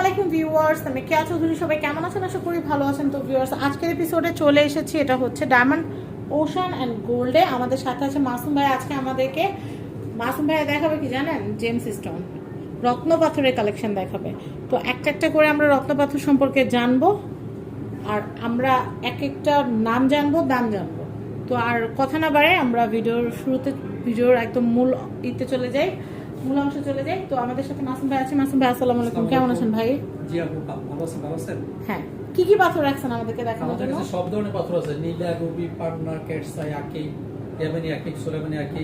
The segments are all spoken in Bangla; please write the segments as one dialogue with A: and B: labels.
A: আলাইকুম ভিউয়ার্স, আমি কেয়া চৌধুরী সবাই কেমন আছেন? আশা করি ভালো আছেন। তো ভিউয়ার্স, আজকের এপিসোডে চলে এসেছি। এটা হচ্ছে ডায়মন্ড ওশান অ্যান্ড গোল্ডে আমাদের সাথে আছে মাসুম ভাই। আজকে আমাদেরকে মাসুম ভাই দেখাবে কি জানেন? জেমস স্টোন রত্ন পাথরের কালেকশন দেখাবে। তো একটা একটা করে আমরা রত্ন পাথর সম্পর্কে জানব। আর আমরা এক একটা নাম জানব, দাম জানব। তো আর কথা না বাড়ে আমরা ভিডিওর শুরুতে, ভিডিওর একদম মূল ইতে চলে যাই। মূল অংশে চলে যাই। তো আমাদের সাথে মাসুম ভাই আছে। মাসুম ভাই আসসালামু আলাইকুম। কেমন আছেন ভাই?
B: জি আপু ভালো আছেন? ভালো আছেন?
A: হ্যাঁ। কি কি পাথর রাখছেন আমাদেরকে দেখানোর জন্য?
B: কাছে সব ধরনের পাথর আছে। নীলা রুবি পান্না ক্যাটসাই আকি ইয়ামানি আকি সোলেমানি আকি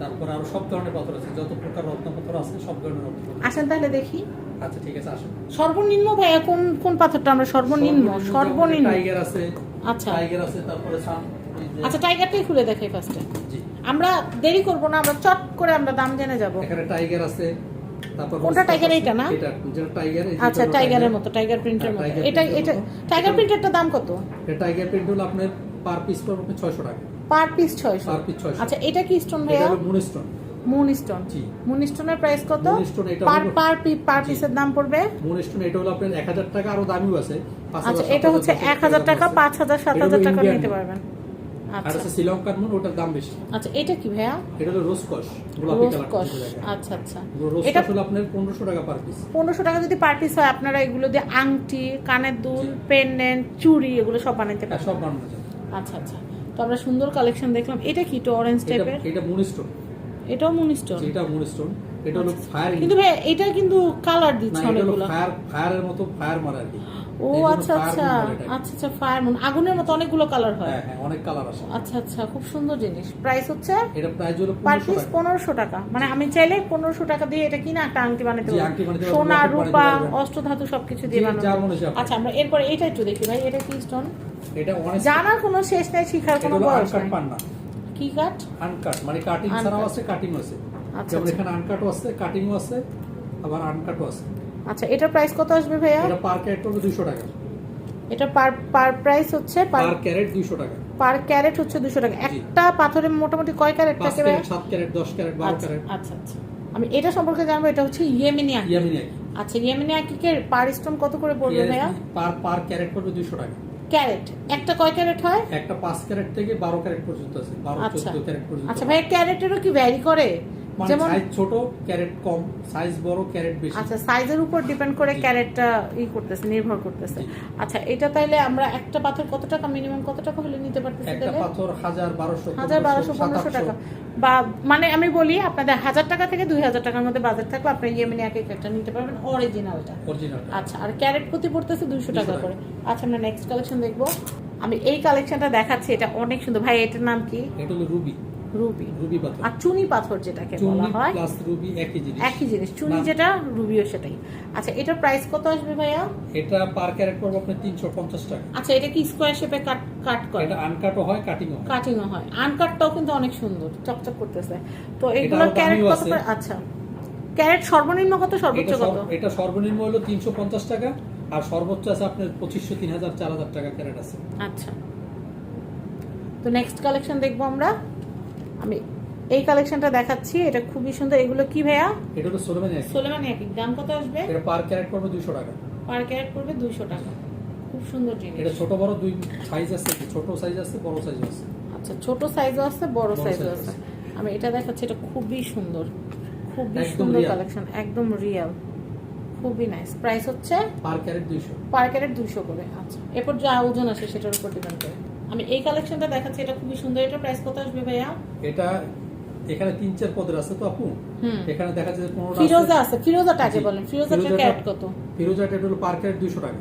B: তারপর আরও সব ধরনের পাথর আছে। যত প্রকার রত্ন পাথর আছে সব ধরনের রত্ন
A: আসেন তাহলে দেখি।
B: আচ্ছা ঠিক আছে আসুন।
A: সর্বনিম্ন ভাইয়া কোন কোন পাথরটা আমরা সর্বনিম্ন? সর্বনিম্ন।
B: টাইগার আছে
A: আচ্ছা।
B: টাইগার আছে তারপরে সান
A: আচ্ছা টাইগারটাই খুলে দেখাই ফার্স্টে আমরা দেরি করব না আমরা চট করে আমরা দাম জেনে যাব।
B: এখানে টাইগার আছে তারপর
A: কোনটা টাইগার। এইটা না?
B: এটা যেটা টাইগার
A: আচ্ছা টাইগারের মতো টাইগার প্রিন্টের
B: হ্যাঁ,
A: মতো। এটা এটা টাইগার প্রিন্টেরটা দাম কত?
B: এটা টাইগার প্রিন্ট হলো আপনার পার পিস পড়বে আপনার 600 টাকা।
A: পার পিস ছয়শো।
B: পার পিস 600
A: আচ্ছা এটা কি স্টোন
B: এটা
A: ভাইয়া?
B: হলো মুনস্টোন
A: মুন স্টোন
B: জি।
A: মুন স্টোনের প্রাইস কত?
B: মুনস্টোন এটা
A: পার পার পার পিসের দাম পড়বে?
B: মুনস্টোন এটা হলো আপনার 1000 টাকা আরও দামিও আছে
A: আচ্ছা এটা হচ্ছে এক হাজার টাকা পাঁচ হাজার সাত হাজার টাকা
B: ইন্ডিয়ান
A: নিতে পারবেন।
B: আর
A: আচ্ছা
B: আছে শ্রীলঙ্কার মুন ওটার দাম বেশি।
A: আচ্ছা এটা কি ভাইয়া?
B: এটা হলো রোজ কস গোলাপি কালার
A: আচ্ছা আচ্ছা। এটা
B: হলো আপনার 1500 টাকা পার পিস
A: পনেরোশো টাকা যদি পার পিস হয় আপনারা এগুলো দিয়ে আংটি কানের দুল পেন্ডেন্ট চুড়ি এগুলো সব বানাইতে পারেন
B: সব বানানো যায়।
A: আচ্ছা আচ্ছা। তো আমরা সুন্দর কালেকশন দেখলাম। এটা কি একটু অরেঞ্জ
B: এটা
A: টাইপের
B: এটা মুনস্টোন
A: এটাও মুন স্টোন
B: যেটা মুনস্টোন এটা হলো ফায়ার
A: কিন্তু ভাই এটা কিন্তু কালার দিচ্ছে অনেকগুলো।
B: ফায়ার ফায়ারের মতো ফায়ার মারে আর কি।
A: ও আচ্ছা আচ্ছা।
B: বলে এটাকে।
A: আচ্ছা আচ্ছা ফায়ার মুন আগুনের মতো অনেকগুলো কালার হয়।
B: হ্যাঁ হ্যাঁ অনেক কালার আছে
A: আচ্ছা আচ্ছা খুব সুন্দর জিনিস। প্রাইস হচ্ছে
B: এটা প্রাইস হলো
A: পার পিস
B: টাকা।
A: মানে আমি চাইলে পনেরোশো টাকা দিয়ে এটা কিনা একটা আংটি বানাতে পারব। সোনা রূপা অষ্টধাতু সবকিছু দিয়ে বানানো। আচ্ছা আমরা এরপরে এটা একটু দেখি। ভাই এটা কি স্টোন
B: এটা অনেক
A: জানার কোনো শেষ নাই শিখার কোনো বয়স নেই। কি কাট
B: আনকাট মানে কাটিং ছাড়াও। আছে কাটিংও আছে।
A: আচ্ছা
B: যেমন
A: আচ্ছা।
B: এখানে আনকাটও আছে কাটিংও আছে আবার আনকাটও আছে।
A: আচ্ছা এটার প্রাইস কত আসবে ভাইয়া?
B: এটা পার ক্যারেট পড়বে 200 টাকা।
A: এটা পার পার প্রাইস হচ্ছে পার
B: ক্যারেট 200 টাকা।
A: পার ক্যারেট হচ্ছে দুশো টাকা। একটা পাথরে মোটামুটি কয় ক্যারেট থাকে ভাইয়া?
B: ক্যারেট 7 ক্যারেট 10 ক্যারেট 12
A: আচ্ছা
B: ক্যারেট
A: আচ্ছা আচ্ছা। আমি এটা সম্পর্কে জানব এটা হচ্ছে ইয়েমেনি আঁকি
B: ইয়ামিনি আকি
A: আচ্ছা ইয়েমেনি আঁকিকের পার স্টোন কত করে পড়বে ভাইয়া?
B: পার পার ক্যারেট পড়বে 200 টাকা।
A: ক্যারেট একটা কয় ক্যারেট হয়?
B: একটা 5 ক্যারেট থেকে 12 ক্যারেট পর্যন্ত আছে। 12
A: আচ্ছা।
B: 14 ক্যারেট পর্যন্ত।
A: আচ্ছা ভাইয়া ক্যারেটেরও কি ভ্যারি করে?
B: মানে সাইজ ছোট ক্যারেট কম সাইজ বড় ক্যারেট বেশি।
A: আচ্ছা সাইজের উপর ডিপেন্ড করে ক্যারেটটা ই করতেছে নির্ভর করতেছে। আচ্ছা এটা তাইলে আমরা একটা পাথর কত টাকা? মিনিমাম কত টাকা হলে নিতে পারতেছি
B: একটা পাথর 1000 1200
A: হাজার বারোশো পনেরোশো টাকা। বা মানে আমি বলি আপনাদের হাজার টাকা থেকে দুই হাজার টাকার মধ্যে বাজেট থাকলে আপনি ইয়েমেনি আঁকে একটা নিতে পারবেন অরিজিনালটা
B: অরিজিনাল
A: আচ্ছা আর ক্যারেট প্রতি পড়তেছে দুইশো
B: 200
A: টাকা
B: টাকা।
A: করে। আচ্ছা আমরা নেক্সট কালেকশন দেখব। আমি এই কালেকশনটা দেখাচ্ছি এটা অনেক সুন্দর। ভাই এটার নাম কি?
B: এটা হলো রুবি।
A: রুবি।
B: রুবি পাথর।
A: আর চুনি পাথর যেটাকে বলা হয়
B: প্লাস রুবি একই জিনিস।
A: একই জিনিস। চুনি যেটা রুবিও সেটাই। আচ্ছা এটার প্রাইস কত আসবে ভাইয়া?
B: এটা পার ক্যারেট পড়বে আপনার 350 টাকা।
A: আচ্ছা এটা কি স্কোয়ার শেপে কাট কাট করে?
B: এটা আনকাটও হয় কাটিংও হয়।
A: কাটিংও হয়। আনকাটটাও কিন্তু অনেক সুন্দর চকচক করতেছে। তো এগুলো ক্যারেট কত করে আচ্ছা। ক্যারেট সর্বনিম্ন কত? সর্বোচ্চ কত?
B: এটা সর্বনিম্ন হলো 350 টাকা আর সর্বোচ্চ আছে আপনার 2500 3000 4000 টাকা ক্যারেট আছে।
A: আচ্ছা। তো নেক্সট কালেকশন দেখব আমরা। আমি এই কালেকশনটা দেখাচ্ছি এটা খুবই সুন্দর। এগুলো কি ভাইয়া?
B: এটা হলো সোলেমানি একই
A: সোলেমানি একই দাম কত আসবে?
B: এটা পার ক্যারেট পড়বে 200 টাকা।
A: পার ক্যারেট পড়বে দুইশো টাকা। খুব সুন্দর জিনিস।
B: এটা ছোট বড় দুই সাইজ আছে ছোট সাইজ আছে বড় সাইজ আছে।
A: আচ্ছা ছোট সাইজও আছে বড় সাইজও আছে। আমি এটা দেখাচ্ছি এটা খুবই সুন্দর। খুবই সুন্দর কালেকশন একদম রিয়েল খুবই নাইস প্রাইস হচ্ছে?
B: পার ক্যারেট 200
A: পার ক্যারেট দুশো করে। আচ্ছা এরপর যা ওজন আসে সেটার উপর ডিপেন্ড করে। আমি এই কালেকশনটা দেখাচ্ছি এটা খুবই সুন্দর। এটা প্রাইস কত আসবে ভাইয়া?
B: এটা এখানে তিন চার পদের আছে তো আপু? এখানে দেখা যাচ্ছে পনেরোটা
A: ফিরোজা আছে ফিরোজাটা আগে বলেন। ফিরোজাটার
B: ফিরোজাটা-
A: ক্যারেট কত?
B: ফিরোজাটা এটা হলো পার ক্যারেট 200 টাকা।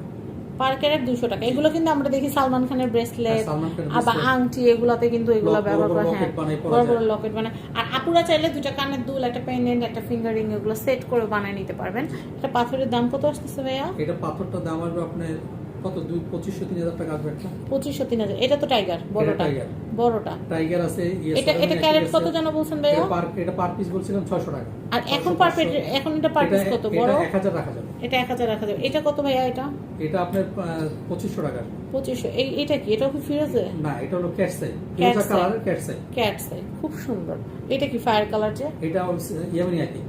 A: পার ক্যারেট দুশো টাকা। এগুলো কিন্তু আমরা দেখি সালমান খানের ব্রেসলেট
B: হ্যাঁ,
A: আবার আংটি এগুলাতে কিন্তু এগুলো ব্যবহার করে হ্যাঁ। বড় বড় লকেট বানায়। আর আপুরা চাইলে দুটা কানের দুল একটা পেন্ডেন্ট একটা ফিঙ্গারিং এগুলো সেট করে বানায় নিতে পারবেন। এটা পাথরের দাম কত আসতেছে ভাইয়া?
B: এটা পাথরটা দাম আসবে আপনার কত? দুই পঁচিশশো তিন হাজার টাকা আসবে একটা।
A: পঁচিশশো তিন হাজার। এটা তো টাইগার বড়টা। বড়টা।
B: টাইগার আছে ইয়ে
A: এটা এটা ক্যারেট কত যেন বলছেন ভাইয়া?
B: পার এটা পার পিস বলছিলাম 600 টাকা।
A: আর এখন পার
B: 500
A: এখন এটা পার পিস কত? বড়?
B: 1000 রাখা যাবে।
A: এটা এক হাজার রাখা যাবে। এটা কত ভাইয়া এটা?
B: এটা আপনার পঁচিশশো টাকা।
A: পঁচিশশো। এই এটা কি? এটা কি ফিরোজে
B: না এটা হলো ক্যাট সাই ফিরোজা কালারের ক্যাট সাই
A: ক্যাট সাই খুব সুন্দর। এটা কি ফায়ার কালার যে?
B: এটা ইয়ামিনি একই।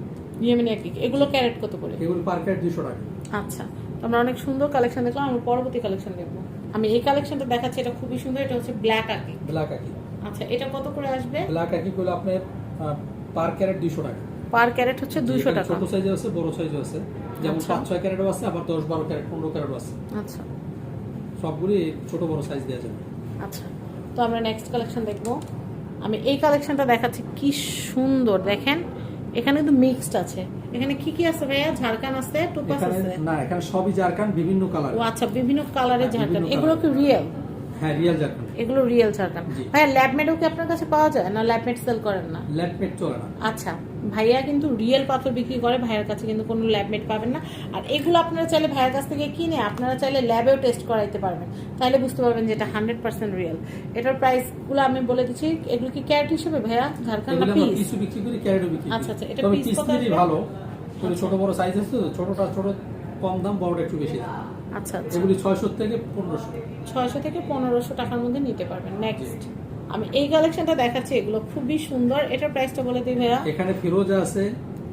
A: ইয়েমেনি আকিক এগুলো ক্যারেট কত করে?
B: এগুলো পার ক্যারেট দুশো টাকা।
A: আচ্ছা। আমরা অনেক সুন্দর কালেকশন দেখলাম আমরা পরবর্তী কালেকশন দেখব। আমি এই কালেকশনটা দেখাচ্ছি এটা খুবই সুন্দর এটা হচ্ছে ব্ল্যাক আকি।
B: ব্ল্যাক আকি।
A: আচ্ছা এটা কত করে আসবে?
B: ব্ল্যাক আকি গুলো আপনার পার ক্যারেট দুশো টাকা।
A: পার ক্যারেট হচ্ছে দুইশো
B: এখানে
A: টাকা।
B: ছোট সাইজে আছে বড় সাইজে আছে। যেমন
A: আচ্ছা।
B: পাঁচ ছয় ক্যারেটও আছে আবার দশ বারো ক্যারেট পনেরো ক্যারেটও আছে।
A: আচ্ছা।
B: সবগুলি ছোট বড় সাইজ দেওয়া যাবে।
A: আচ্ছা। তো আমরা নেক্সট কালেকশন দেখব। আমি এই কালেকশনটা দেখাচ্ছি কি সুন্দর দেখেন। এখানে কিন্তু মিক্সড আছে। এখানে কি কি আছে ভাইয়া? ঝাড়খান আছে টুপাস আছে।
B: না এখানে সবই জারকান বিভিন্ন কালার।
A: ও আচ্ছা বিভিন্ন কালারের
B: হ্যাঁ, বিভিন্ন
A: এগুলো কি রিয়েল
B: হ্যাঁ রিয়েল জারকান
A: এগুলো রিয়েল ঝাড়খান
B: জি।
A: ভাইয়া ল্যাবমেটও কি আপনার কাছে পাওয়া যায়? না ল্যাবমেট সেল করেন না?
B: ল্যাপমেট চলে না।
A: আচ্ছা ভাইয়া কিন্তু রিয়েল পাথর বিক্রি করে ভাইয়ের কাছে কিন্তু কোনো ল্যাবমেট পাবেন না। আর এগুলো আপনারা চাইলে ভাইয়ের কাছ থেকে কিনে আপনারা চাইলে ল্যাবেও টেস্ট করাইতে পারবেন। তাহলে বুঝতে পারবেন যে এটা হান্ড্রেড পার্সেন্ট রিয়েল এটার প্রাইসগুলো আমি বলে দিচ্ছি এগুলো কি ক্যারেট হিসেবে ভাইয়া? ঝাড়খান্ড
B: এগুলো
A: না
B: আমরা
A: পিস
B: বিক্রি করি ক্যারেটও বিক্রি
A: আচ্ছা, আচ্ছা, এটা
B: পিস? ভালো ছোট বড় সাইজ আছে তো ছোটটা ছোট কম দাম বড়টা একটু বেশি দাম।
A: আচ্ছা আচ্ছা।
B: এগুলি ছয়শো থেকে পনেরোশো।
A: ছয়শো থেকে পনেরোশো টাকার মধ্যে নিতে পারবেন। নেক্সট আমি এই কালেকশনটা দেখাচ্ছি এগুলো খুবই সুন্দর। এটার প্রাইসটা বলে দিই ভাইয়া।
B: এখানে ফিরোজা আছে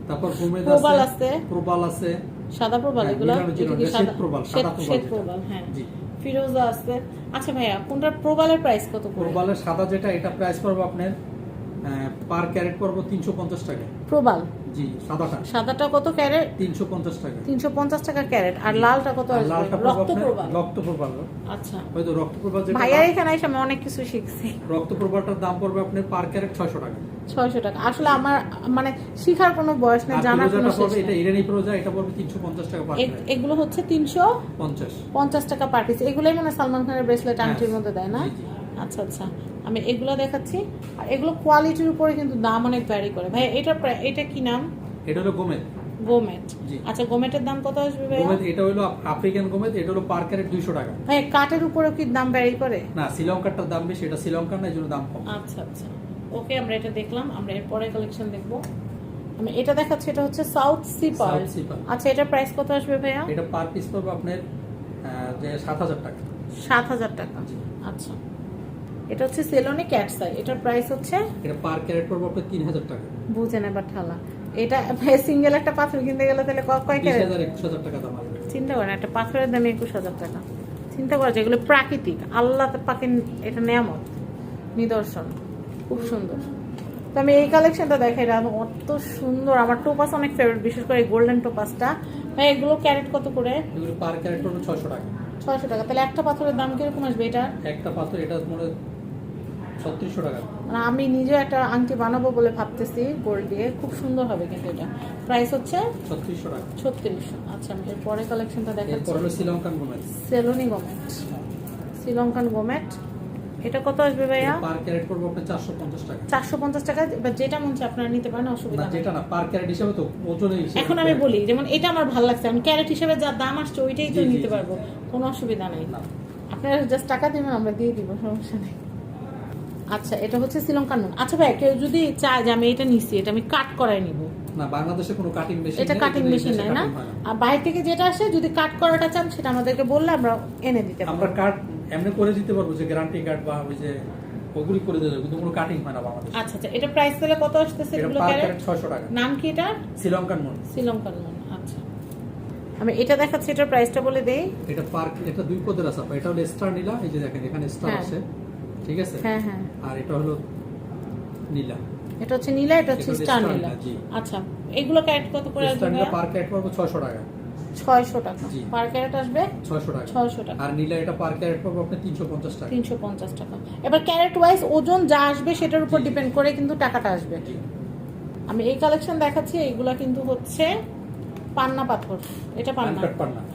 B: তারপর গোমেদ
A: প্রবাল
B: আছে। প্রবাল আছে।
A: সাদা প্রবাল
B: হ্যাঁ,
A: এগুলো সাদা
B: শ্বেত প্রবাল,
A: শ্বেত
B: সাদা
A: প্রবাল হ্যাঁ।
B: জি।
A: ফিরোজা আছে। আচ্ছা ভাইয়া কোনটার প্রবালের প্রাইস কত
B: প্রবালের সাদা যেটা এটা প্রাইস পড়বে আপনার পার ক্যারেট পড়বে তিনশো পঞ্চাশ টাকা।
A: প্রবাল?
B: জি সাদাটা।
A: সাদাটা কত ক্যারেট?
B: তিনশো পঞ্চাশ টাকা।
A: তিনশো পঞ্চাশ টাকা ক্যারেট। আর লালটা কত আসবে? আচ্ছা।
B: হয়তো যেটা
A: এখানে এসে আমি অনেক কিছু শিখছি।
B: দাম পড়বে আপনার পার ক্যারেট ছয়শো টাকা।
A: ছয়শো টাকা। আসলে আমার মানে শিখার কোনো বয়স নেই জানার কোনো শেষ
B: এটা ইরানি ফিরোজা এটা পড়বে তিনশো পঞ্চাশ টাকা পার
A: এগুলো হচ্ছে তিনশো
B: পঞ্চাশ।
A: পঞ্চাশ টাকা পার পিস। এগুলোই মানে সালমান খানের ব্রেসলেট
B: হ্যাঁ,
A: আংটির মধ্যে দেয় না। আচ্ছা আচ্ছা। আমি এগুলো দেখাচ্ছি। আর এগুলো কোয়ালিটির উপরে কিন্তু দাম অনেক ভ্যারি করে। ভাই এটা এটা কি নাম?
B: এটা হলো গোমেদ
A: গোমেট
B: জি।
A: আচ্ছা গোমেটের দাম কত আসবে ভাই
B: গোমেদ এটা হলো আফ্রিকান গোমেদ এটা হলো পার ক্যারেট দুইশো টাকা।
A: ভাই কাঠের উপরেও কি দাম ভ্যারি করে?
B: না শ্রীলঙ্কারটার দাম বেশি এটা শ্রীলঙ্কার না এই জন্য দাম কম।
A: আচ্ছা আচ্ছা। ওকে আমরা এটা দেখলাম আমরা এর পরে কালেকশন দেখব। আমি এটা দেখাচ্ছি এটা হচ্ছে সাউথ সি পার্ল
B: Pearl।
A: আচ্ছা এটা প্রাইস কত আসবে ভাইয়া?
B: এটা পার পিস পড়বে আপনার আহ, যে সাত হাজার টাকা।
A: সাত হাজার টাকা। আচ্ছা। এটা হচ্ছে সেলোনি ক্যাটসাই এটার প্রাইস হচ্ছে
B: এটা পার ক্যারেট পড়বে আপনার তিন হাজার টাকা।
A: বুঝেন এবার ঠালা। এটা সিঙ্গেল একটা পাথর কিনতে গেলে তাহলে কয় ক্যারেট
B: হাজার একুশ হাজার টাকা দাম আসবে
A: চিন্তা করেন একটা পাথরের দাম একুশ হাজার টাকা। চিন্তা করা যায় এগুলো প্রাকৃতিক। আল্লাহ পাকে এটা নেয়ামত নিদর্শন। খুব সুন্দর। তো আমি এই কালেকশনটা দেখাই রাম অত সুন্দর। আমার টোপাস অনেক ফেভারিট বিশেষ করে গোল্ডেন টোপাসটা। ভাই এগুলো ক্যারেট কত করে?
B: এগুলো পার ক্যারেট পড়বে ছয়শো টাকা।
A: ছয়শো টাকা। তাহলে একটা পাথরের দাম কীরকম আসবে এটা
B: একটা পাথর এটা মনে ছত্রিশশো টাকা।
A: মানে আমি নিজে একটা আংটি বানাবো বলে ভাবতেছি গোল্ড দিয়ে। খুব সুন্দর হবে কিন্তু এটা। প্রাইস হচ্ছে?
B: ছত্রিশশো টাকা।
A: ছত্রিশশো। আচ্ছা আমি এর পরে কালেকশনটা দেখাচ্ছি।
B: শ্রীলঙ্কান গোমেট
A: সেলোনি গোমেট। শ্রীলঙ্কান গোমেট। এটা কত আসবে ভাইয়া?
B: পার ক্যারেট পড়বে আপনার চারশো পঞ্চাশ টাকা।
A: চারশো পঞ্চাশ টাকা এবার যেটা মন চায় আপনারা নিতে পারেন অসুবিধা
B: না
A: নেই।
B: যেটা না পার ক্যারেট হিসাবে তো ওজনে হিসেবে
A: এখন আমি বলি যেমন এটা আমার ভালো লাগছে আমি ক্যারেট হিসেবে যা দাম আসছে ওইটাই তো নিতে পারব কোনো অসুবিধা নাই। আপনারা জাস্ট টাকা দিবেন আমরা দিয়ে দিব সমস্যা নেই। আচ্ছা এটা হচ্ছে শ্রীলঙ্কান নুন। আচ্ছা ভাই কেউ যদি চায় যে আমি এটা নিচ্ছি এটা আমি কাট করাই নিব।
B: না বাংলাদেশে কোনো কাটিং মেশিন
A: এটা কাটিং মেশিন নাই না? আর বাইরে থেকে যেটা আসে যদি কাট করাটা চান সেটা আমাদেরকে বললে আমরা এনে দিতে
B: আমরা কার্ড এমনি করে দিতে পারব যে গ্যারান্টি কার্ড বা ওই যে ওগুলি করে দিতে কিন্তু কোনো কাটিং হয় না বাংলাদেশে।
A: আচ্ছা আচ্ছা এটা প্রাইস তাহলে কত আসতেছে এগুলো ক্যারেট
B: ক্যারেট ছয়শো টাকা।
A: নাম কি এটা
B: শ্রীলঙ্কান মন
A: শ্রীলঙ্কান নুন আচ্ছা। আমি এটা দেখাচ্ছি এটার প্রাইসটা বলে দেই।
B: এটা পার্ক এটা দুই পদের আছে এটা হলো স্টার নীলা এই যে দেখেন এখানে স্টার
A: হ্যাঁ।
B: আছে ঠিক আছে?
A: হ্যাঁ হ্যাঁ।
B: আর এটা হলো নীলা।
A: এটা হচ্ছে নীলা এটা হচ্ছে স্টার নীলা। আচ্ছা এগুলো ক্যারেট কত করে
B: স্টার
A: আসবে
B: নীলা পার ক্যারেট পড়বে ছয়শো টাকা।
A: ছয়শো টাকা। পার ক্যারেট আসবে
B: ছয়শো টাকা।
A: ছয়শো টাকা।
B: আর নীলা এটা পার ক্যারেট তিনশো পঞ্চাশ টাকা।
A: তিনশো পঞ্চাশ টাকা। এবার ক্যারেট ওয়াইজ ওজন যা আসবে সেটার উপর। ডিপেন্ড করে কিন্তু টাকাটা আসবে। আমি এই কালেকশন দেখাচ্ছি এইগুলা কিন্তু হচ্ছে পান্না পাথর। এটা পান্না।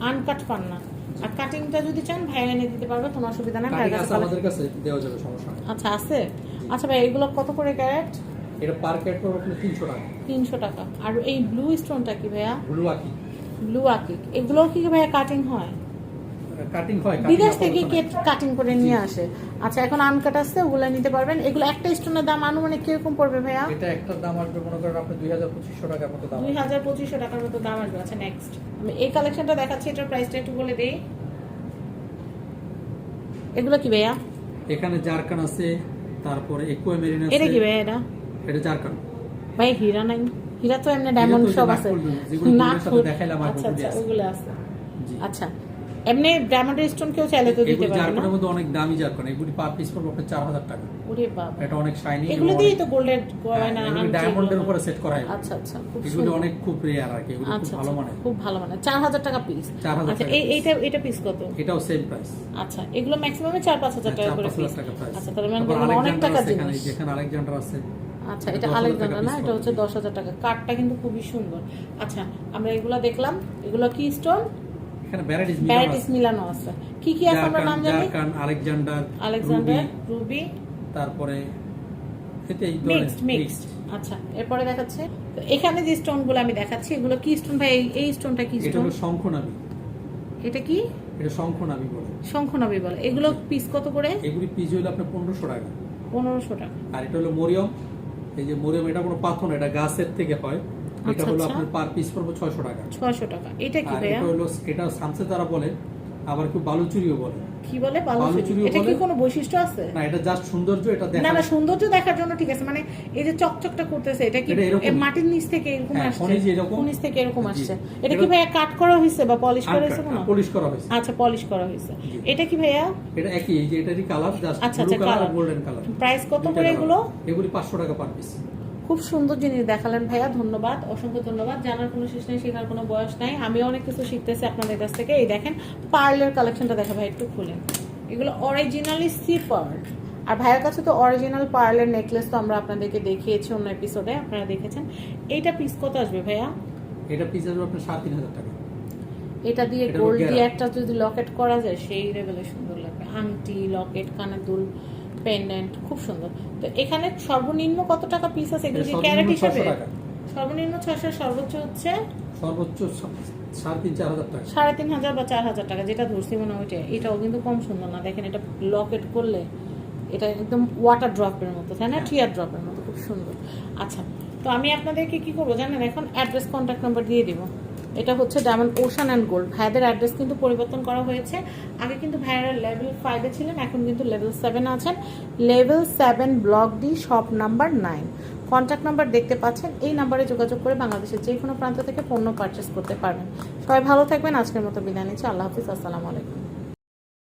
A: আনকাট পান্না। আর কাটিংটা যদি চান ভাই এনে দিতে পারবে কোনো অসুবিধা নেই
B: আমাদের কাছে দেওয়া যাবে সমস্যা
A: আচ্ছা আছে? আচ্ছা ভাই এগুলো কত করে ক্যারেট
B: এটা পার ক্যারেট পড়বে আপনার তিনশো টাকা।
A: তিনশো টাকা। আর এই ব্লু স্টোনটা কি ভাইয়া?
B: ব্লু আকি।
A: ব্লু আকিক এগুলো কি ভাইয়া কাটিং হয়?
B: কাটিং হয়
A: বিদেশ থেকে
B: নাই।
A: কাটিং করে নিয়ে আসে। আচ্ছা এখন আনকাট আসছে ওগুলো নিতে পারবেন। এগুলো একটা স্টোনের দাম আনুমানিক কীরকম পড়বে ভাইয়া?
B: এটা একটার দাম আসবে মনে করেন আপনি দুই হাজার পঁচিশশো টাকার মতো দাম
A: দুই হাজার পঁচিশশো টাকার মতো দাম আসবে। আচ্ছা নেক্সট আমি এই কালেকশনটা দেখাচ্ছি এটার প্রাইসটা একটু বলে দিই। এগুলো কি ভাইয়া?
B: এখানে জারকান আছে তারপরে একুয়া মেরিন
A: এটা কি ভাইয়া এটা?
B: এটা জারকান।
A: ভাই হীরা নাই। হীরা তো এমনি ডায়মন্ড সব আছে।
B: সাথে দেখাইলাম
A: আচ্ছা
B: ওগুলি
A: আচ্ছা
B: আছে।
A: আচ্ছা এমনি ডায়মন্ডের স্টোন কেউ চাইলে তো দিতে পারবে না?
B: মধ্যে অনেক দামি জারকন এগুলি পার পিস পড়বে আপনার চার হাজার টাকা।
A: ওরে বাবা।
B: এটা অনেক শাইনি
A: এগুলো দিয়েই তো গোল্ডের গয়না আংটি
B: ডায়মন্ডের উপরে সেট করা হয়
A: আচ্ছা আচ্ছা খুব
B: এগুলি। অনেক খুব রেয়ার আর কি এগুলি খুব
A: আচ্ছা
B: ভালো
A: আচ্ছা,
B: মানে
A: খুব ভালো মানে চার হাজার টাকা পিস আচ্ছা এই এইটা এটা পিস কত?
B: এটাও সেম প্রাইস
A: আচ্ছা এগুলো ম্যাক্সিমামে চার পাঁচ হাজার টাকা
B: চার
A: করে পিস আচ্ছা তাহলে মানে অনেক টাকা জিনিস।
B: যেখানে আলেকজান্ডার আছে।
A: আচ্ছা
B: এটা
A: এটা
B: 10,000
A: আলেকজান্ডার না এটা হচ্ছে দশ হাজার টাকা। কাঠটা কিন্তু খুবই সুন্দর। আচ্ছা আমরা এগুলো দেখলাম। এগুলো কি স্টোন
B: এখানে ভ্যারাইটিস
A: মিলানো আছে। কি কি আছে আমরা নাম জানি?
B: আলেকজান্ডার
A: আলেকজান্ডার
B: রুবি, তারপরে এতে
A: মিক্সড মিক্সড আচ্ছা এরপরে দেখাচ্ছে। তো এখানে যে স্টোনগুলো আমি দেখাচ্ছি এগুলো কি স্টোন ভাই এই- স্টোনটা কি স্টোন
B: শঙ্খনাবি
A: এটা কি?
B: এটা শঙ্খনাবি বলে।
A: শঙ্খনবী বলে। এগুলো পিস কত করে?
B: এগুলি পিস হলো আপনার টাকা।
A: পনেরোশো টাকা।
B: আর এটা হলো মরিয়ম। এই যে মোরেম এটা কোনো পাথর না এটা গাছের থেকে হয়। এটা
A: আচ্ছা,
B: হলো
A: আচ্ছা।
B: আপনার পার পিস পড়বে ছয়শো টাকা।
A: ছয়শো টাকা। এটা কি ভাইয়া?
B: এটা হলো এটা সামসে তারা বলে আবার কেউ বালুচুরিও বলে।
A: কি বলে
B: বালুচুরি?
A: বালুচুরি এটা কি
B: বলে?
A: কোনো বৈশিষ্ট্য আছে?
B: না এটা জাস্ট সৌন্দর্য এটা দেখা
A: না সৌন্দর্য দেখার জন্য ঠিক আছে মানে এই যে চকচকটা করতেছে এটা কি
B: এটা এরকমই।
A: এ মাটির নিচ থেকে এরকম
B: হ্যাঁ,
A: আসছে?
B: খনিজ এরকম।
A: খনিজ থেকে এরকম আসছে। এটা কি ভাইয়া কাট করা হয়েছে বা পলিশ করা হয়েছে কোনো?
B: পলিশ করা হয়েছে।
A: আচ্ছা পলিশ করা হয়েছে। এটা কি ভাইয়া?
B: এটা একই এই যে এটারই কালার জাস্ট
A: আচ্ছা, আচ্ছা,
B: কালার গোল্ডেন কালার
A: প্রাইস কত করে এগুলো?
B: টাকা পার পিস
A: খুব সুন্দর জিনিস দেখালেন ভাইয়া ধন্যবাদ অসংখ্য ধন্যবাদ। জানার কোনো শেষ নেই শেখার কোনো বয়স নাই। আমিও অনেক কিছু শিখতেছি আপনাদের কাছ থেকে। এই দেখেন পার্লের কালেকশনটা দেখা ভাই একটু খুলেন এগুলো অরিজিনালি সি পার্ল আর ভাইয়ের কাছে তো অরিজিনাল পার্লের নেকলেস তো আমরা আপনাদেরকে দেখিয়েছি অন্য এপিসোডে আপনারা দেখেছেন। এইটা পিস কত আসবে ভাইয়া?
B: এটা পিস আসবে আপনার সাড়ে তিন হাজার টাকা।
A: এটা দিয়ে গোল্ড দিয়ে একটা যদি লকেট করা যায় সেই লেভেলে সুন্দর লাগবে। আংটি লকেট কানের দুল। পেন্ডেন্ট খুব সুন্দর। তো এখানে সর্বনিম্ন কত টাকা পিস আছে? এগুলো ক্যারেট হিসাবে? সর্বনিম্ন ছয়শো সর্বোচ্চ হচ্ছে?
B: সর্বোচ্চ সাড়ে তিন চার হাজার টাকা।
A: সাড়ে তিন হাজার বা চার হাজার টাকা যেটা ধরছি মনে হয় ওইটা এটাও কিন্তু কম সুন্দর না। দেখেন এটা লকেট করলে এটা একদম ওয়াটার ড্রপের মতো তাই না?
B: হ্যাঁ।
A: টিয়ার ড্রপের মতো খুব সুন্দর। আচ্ছা তো আমি আপনাদেরকে কি করব জানেন? এখন অ্যাড্রেস কন্ট্যাক্ট নাম্বার দিয়ে দিব। এটা হচ্ছে ডায়মন্ড ওশান অ্যান্ড গোল্ড ভাইদের অ্যাড্রেস কিন্তু পরিবর্তন করা হয়েছে। আগে কিন্তু ভাইয়ারা লেভেল ফাইভে ছিলেন, এখন কিন্তু লেভেল সেভেন আছেন। Level seven block D shop number nine contact number দেখতে পাচ্ছেন, এই নাম্বারে যোগাযোগ করে বাংলাদেশের যে কোনো প্রান্ত থেকে পণ্য পারচেস করতে পারবেন। সবাই ভালো থাকবেন, আজকের মতো বিদায় নিচ্ছি। আল্লাহ হাফিজ, আসসালামু আলাইকুম।